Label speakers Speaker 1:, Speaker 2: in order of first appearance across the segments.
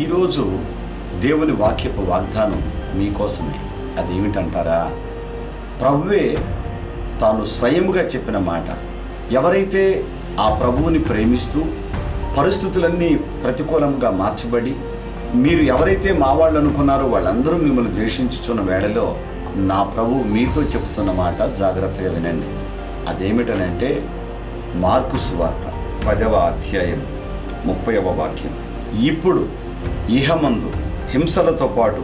Speaker 1: ఈరోజు దేవుని వాక్యపు వాగ్దానం మీకోసమే. అదేమిటంటారా? ప్రభువే తాను స్వయముగా చెప్పిన మాట. ఎవరైతే ఆ ప్రభువుని ప్రేమిస్తూ పరిస్థితులన్నీ ప్రతికూలంగా మార్చబడి మీరు ఎవరైతే మా వాళ్ళు అనుకున్నారో వాళ్ళందరూ మిమ్మల్ని ద్వేషించుచున్న వేళలో నా ప్రభు మీతో చెప్తున్న మాట జాగ్రత్తగా వినండి. అదేమిటనంటే మార్కు సువార్త పదవ అధ్యాయం ముప్పైవ వాక్యం. ఇప్పుడు ఇహమందు హింసలతో పాటు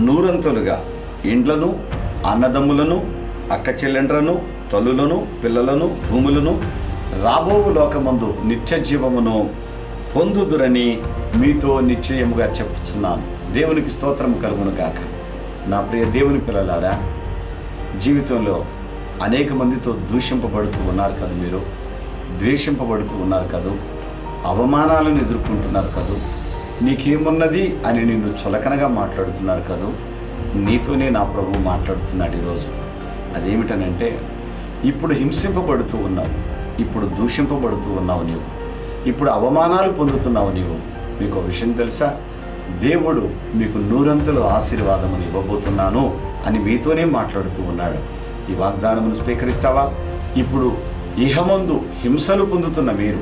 Speaker 1: నూరంతులుగా ఇండ్లను అన్నదమ్ములను అక్క చెల్లెండ్రను తల్లులను పిల్లలను భూములను రాబోవు లోకమందు నిత్య జీవమును పొందుదురని మీతో నిశ్చయముగా చెప్పుచున్నాను. దేవునికి స్తోత్రము కలుగును కాక నా ప్రియ దేవుని పిల్లలారా జీవితంలో అనేక మందితో దూషింపబడుతూ ఉన్నారు కదా మీరు ద్వేషింపబడుతూ ఉన్నారు కదూ అవమానాలను ఎదుర్కొంటున్నారు కదూ నీకేమున్నది అని నిన్ను చులకనగా మాట్లాడుతున్నారు కదూ? నీతోనే నా ప్రభు మాట్లాడుతున్నాడు ఈరోజు. అదేమిటనంటే ఇప్పుడు హింసింపబడుతూ ఉన్నావు. ఇప్పుడు దూషింపబడుతూ ఉన్నావు నీవు. ఇప్పుడు అవమానాలు పొందుతున్నావు నీవు. మీకు ఒక విషయం తెలుసా? దేవుడు మీకు నూరంతుల ఆశీర్వాదమును ఇవ్వబోతున్నాను అని మీతోనే మాట్లాడుతూ ఉన్నాడు. ఈ వాగ్దానమును స్వీకరిస్తావా? ఇప్పుడు ఇహమందు హింసలు పొందుతున్న మీరు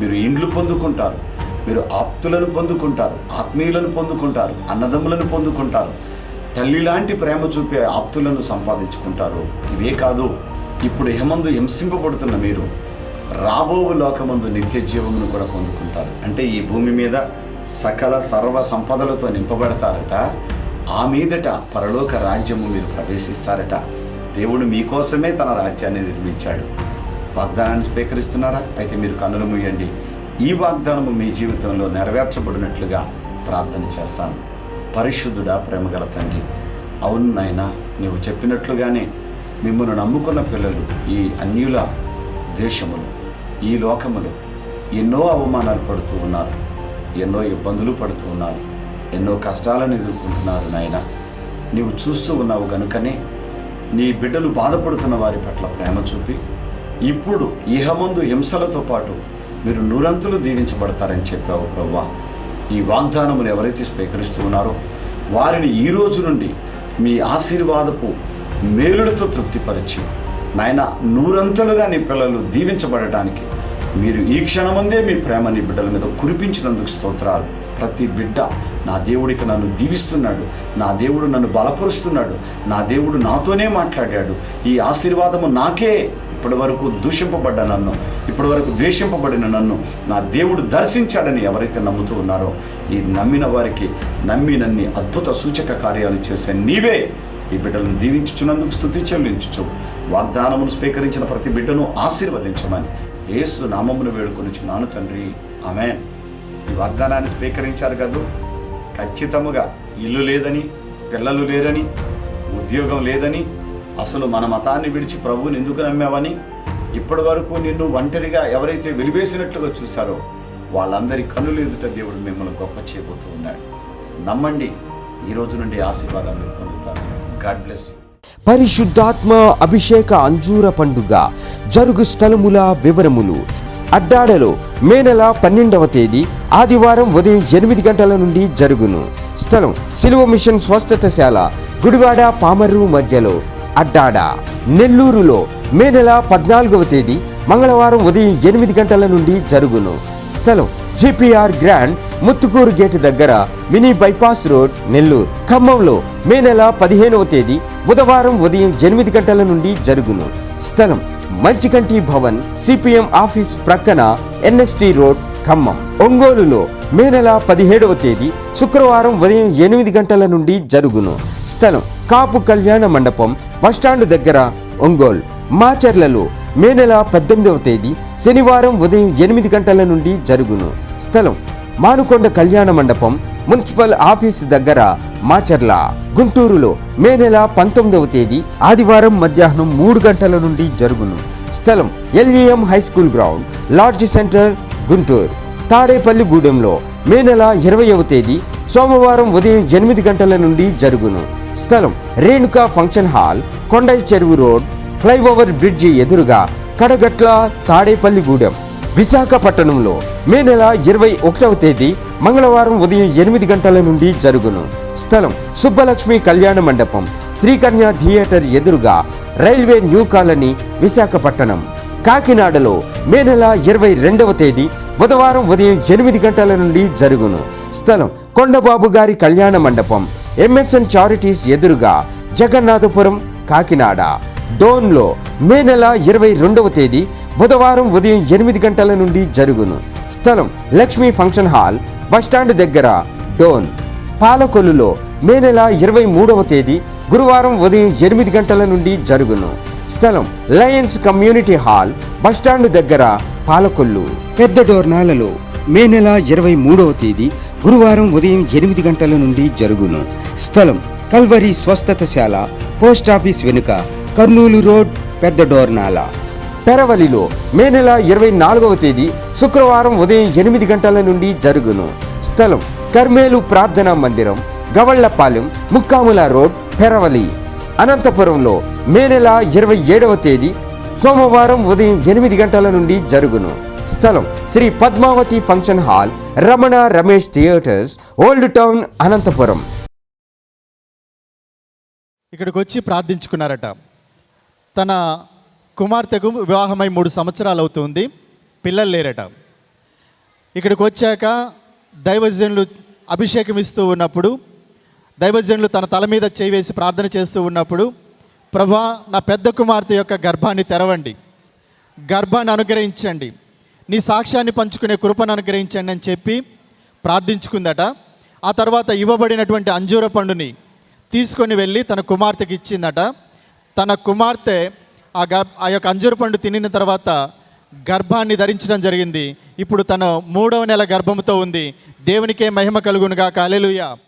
Speaker 1: మీరు ఇండ్లు పొందుకుంటారు. మీరు ఆప్తులను పొందుకుంటారు ఆత్మీయులను పొందుకుంటారు అన్నదమ్ములను పొందుకుంటారు. తల్లి లాంటి ప్రేమ చూపే ఆప్తులను సంపాదించుకుంటారు. ఇవే కాదు ఇప్పుడు ఏమందు హింసింపబడుతున్న మీరు రాబో లోకమందు నిత్య జీవమును కూడా పొందుకుంటారు. అంటే ఈ భూమి మీద సకల సర్వ సంపదలతో నింపబడతారట. ఆ మీదట పరలోక రాజ్యము మీరు ప్రవేశిస్తారట. దేవుడు మీకోసమే తన రాజ్యాన్ని నిర్మించాడు. వాగ్దానాన్ని స్వీకరిస్తున్నారా? అయితే మీరు కన్నులు మూయండి. ఈ వాగ్దానము మీ జీవితంలో నెరవేర్చబడినట్లుగా ప్రార్థన చేస్తాను. పరిశుద్ధుడా ప్రేమగల తండ్రి అవును నాయన నీవు చెప్పినట్లుగానే మిమ్మల్ని నమ్ముకున్న పిల్లలు ఈ అన్యుల దేశములు ఈ లోకములు ఎన్నో అవమానాలు పడుతూ ఉన్నారు ఎన్నో ఇబ్బందులు పడుతూ ఉన్నారు ఎన్నో కష్టాలను ఎదుర్కొంటున్నారు నాయన. నీవు చూస్తూ ఉన్నావు కనుకనే నీ బిడ్డలు బాధపడుతున్న వారి పట్ల ప్రేమ చూపి ఇప్పుడు ఇహమందు హింసలతో పాటు మీరు నూరంతులు దీవించబడతారని చెప్పావు ప్రవ్వా. ఈ వాగ్దానములు ఎవరైతే స్వీకరిస్తూ ఉన్నారో వారిని ఈ రోజు నుండి మీ ఆశీర్వాదపు మేలుడితో తృప్తిపరిచి నాయన నూరంతలుగా నీ పిల్లలు దీవించబడటానికి మీరు ఈ క్షణముందే మీ ప్రేమ నీ బిడ్డల మీద కురిపించినందుకు స్తోత్రాలు. ప్రతి బిడ్డ నా దేవుడికి నన్ను దీవిస్తున్నాడు నా దేవుడు నన్ను బలపరుస్తున్నాడు నా దేవుడు నాతోనే మాట్లాడాడు. ఈ ఆశీర్వాదము నాకే ఇప్పటి వరకు దూషింపబడ్డ నన్ను ఇప్పటి వరకు ద్వేషింపబడిన నన్ను నా దేవుడు దర్శించాడని ఎవరైతే నమ్ముతూ ఉన్నారో ఈ నమ్మిన వారికి నమ్మినన్ని అద్భుత సూచక కార్యాలు చేసే నీవే ఈ బిడ్డలను దీవించుచున్నందుకు స్థుతి చెల్లించుచు. వాగ్దానమును స్వీకరించిన ప్రతి బిడ్డను ఆశీర్వదించమని ఏసు నామమును వేడుకొనిచున్నాను తండ్రి. ఆమె ఈ వాగ్దానాన్ని స్వీకరించారు కదూ? ఖచ్చితముగా ఇల్లు లేదని పిల్లలు లేరని ఉద్యోగం లేదని అసలు మన మతాన్ని విడిచి ప్రభువుని ఎందుకు నమ్మావని? ఇప్పటి వరకు నిన్ను ఒంటరిగా ఎవరైతే వెలివేసినట్లుగా చూశారో వాళ్ళందరి కన్నులు ఎదుట దేవుడు మిమ్మల్ని గొప్ప చేయబోతూ ఉన్నాడు. నమ్మండి ఈ రోజు నుండి ఆశీర్వాదాలు పొందుతారు గాడ్ బ్లెస్
Speaker 2: పరిశుద్ధాత్మ అభిషేక అంజూర పండుగ జరుగు స్థలముల వివరములు. అడ్డాడలో మే నెల పన్నెండవ తేదీ ఆదివారం ఉదయం ఎనిమిది గంటల నుండి జరుగును. స్థలం సిలువ మిషన్ స్వస్థతశాల గుడివాడ పామర్రు మధ్యలో. అడ్డాడ? నెల్లూరులో మే నెల పద్నాలుగవ తేదీ మంగళవారం ఉదయం ఎనిమిది గంటల నుండి జరుగును. స్థలం జేపీఆర్ గ్రాండ్ ముత్తుకూరు గేటు దగ్గర మినీ బైపాస్ రోడ్ నెల్లూరు. ఖమ్మంలో మే నెల పదిహేనవ తేదీ బుధవారం ఉదయం ఎనిమిది గంటల నుండి జరుగును. స్థలం మంచికంటి భవన్ సిపిఎం ఆఫీస్ ప్రక్కన ఎన్ఎస్టి రోడ్ ఖమ్మం. ఒంగోలులో మే నెల పదిహేడవ తేదీ శుక్రవారం ఉదయం ఎనిమిది గంటల నుండి జరుగును. స్థలం కాపు కళ్యాణ మండపం బస్టాండ్ దగ్గర ఒంగోల్. మాచర్లలో మే నెల పద్దెనిమిదవ తేదీ శనివారం ఉదయం ఎనిమిది గంటల నుండి జరుగును. స్థలం మానుకొండ కళ్యాణ మండపం మున్సిపల్ ఆఫీస్ దగ్గర మాచర్ల. గుంటూరులో మే నెల పంతొమ్మిదవ తేదీ ఆదివారం మధ్యాహ్నం మూడు గంటల నుండి జరుగును. స్థలం LEM high school ground lodge centre Guntur. తాడేపల్లిగూడెంలో May నెల ఇరవైవ తేదీ సోమవారం ఉదయం ఎనిమిది గంటల నుండి జరుగును. స్థలం రేణుకా ఫంక్షన్ హాల్ కొండై చెరువు రోడ్ ఫ్లైఓవర్ బ్రిడ్జి ఎదురుగా కడగట్ల తాడేపల్లిగూడెం విశాఖపట్నంలో మే నెల ఇరవై ఒకటవ తేదీ మంగళవారం ఉదయం ఎనిమిది గంటల నుండి జరుగును. స్థలం సుబ్బలక్ష్మి కళ్యాణ మండపం శ్రీకన్య థియేటర్ ఎదురుగా రైల్వే న్యూ కాలనీ విశాఖపట్నం. కాకినాడలో మే నెల ఇరవై రెండవ తేదీ బుధవారం ఉదయం ఎనిమిది గంటల నుండి జరుగును. స్థలం కొండబాబు గారి కళ్యాణ మండపం ఎంఎస్ఎన్ చారిటీస్ ఎదురుగా జగన్నాథపురం కాకినాడ. డోన్లో మే నెల ఇరవై రెండవ తేదీ బుధవారం ఉదయం ఎనిమిది గంటల నుండి జరుగును. స్థలం లక్ష్మీ ఫంక్షన్ హాల్ బస్టాండ్ దగ్గర డోన్. పాలకొల్లులో మే నెల ఇరవై మూడవ తేదీ గురువారం ఉదయం ఎనిమిది గంటల నుండి జరుగును. స్థలం లయన్స్ కమ్యూనిటీ హాల్ బస్టాండ్ దగ్గర పాలకొల్లు. పెద్ద డోర్నాలలో మే నెల ఇరవై మూడవ తేదీ గురువారం ఉదయం ఎనిమిది గంటల నుండి జరుగును. స్థలం కల్వరి స్వస్థతశాల పోస్ట్ ఆఫీస్ వెనుక కర్నూలు రోడ్ పెద్ద డోర్నాల. పెరవలిలో మే నెల ఇరవై నాలుగవ తేదీ శుక్రవారం ఉదయం ఎనిమిది గంటల నుండి జరుగును. స్థలం కర్మేలు ప్రార్థనా మందిరం గవళ్ళపాలెం ముక్కాముల రోడ్ పెరవలి. అనంతపురంలో మే నెల ఇరవై ఏడవ తేదీ సోమవారం ఉదయం ఎనిమిది గంటల నుండి జరుగును. స్థలం Sri Padmavathi function hall Ramana Ramesh theatres old town Anantapuram.
Speaker 3: ఇక్కడికి వచ్చి ప్రార్థించుకున్నారట. తన కుమార్తెకు వివాహమై మూడు సంవత్సరాలు అవుతుంది పిల్లలు లేరట. ఇక్కడికి వచ్చాక దైవజనులు అభిషేకం ఇస్తూ ఉన్నప్పుడు దైవజనులు తన తల మీద చేయి వేసి ప్రార్థన చేస్తూ ఉన్నప్పుడు ప్రభా నా పెద్ద కుమార్తె యొక్క గర్భాన్ని తెరవండి. గర్భాన్ని అనుగ్రహించండి. నీ సాక్ష్యాన్ని పంచుకునే కృపను అనుగ్రహించండి అని చెప్పి ప్రార్థించుకుందట. ఆ తర్వాత ఇవ్వబడినటువంటి అంజూర పండుని తీసుకొని వెళ్ళి తన కుమార్తెకి ఇచ్చిందట. తన కుమార్తె ఆ గర్ ఆ యొక్క అంజూరు పండు తినిన తర్వాత గర్భాన్ని ధరించడం జరిగింది. ఇప్పుడు తను మూడవ నెల గర్భంతో ఉంది. దేవునికే మహిమ కలుగునుగా కాలేలుయా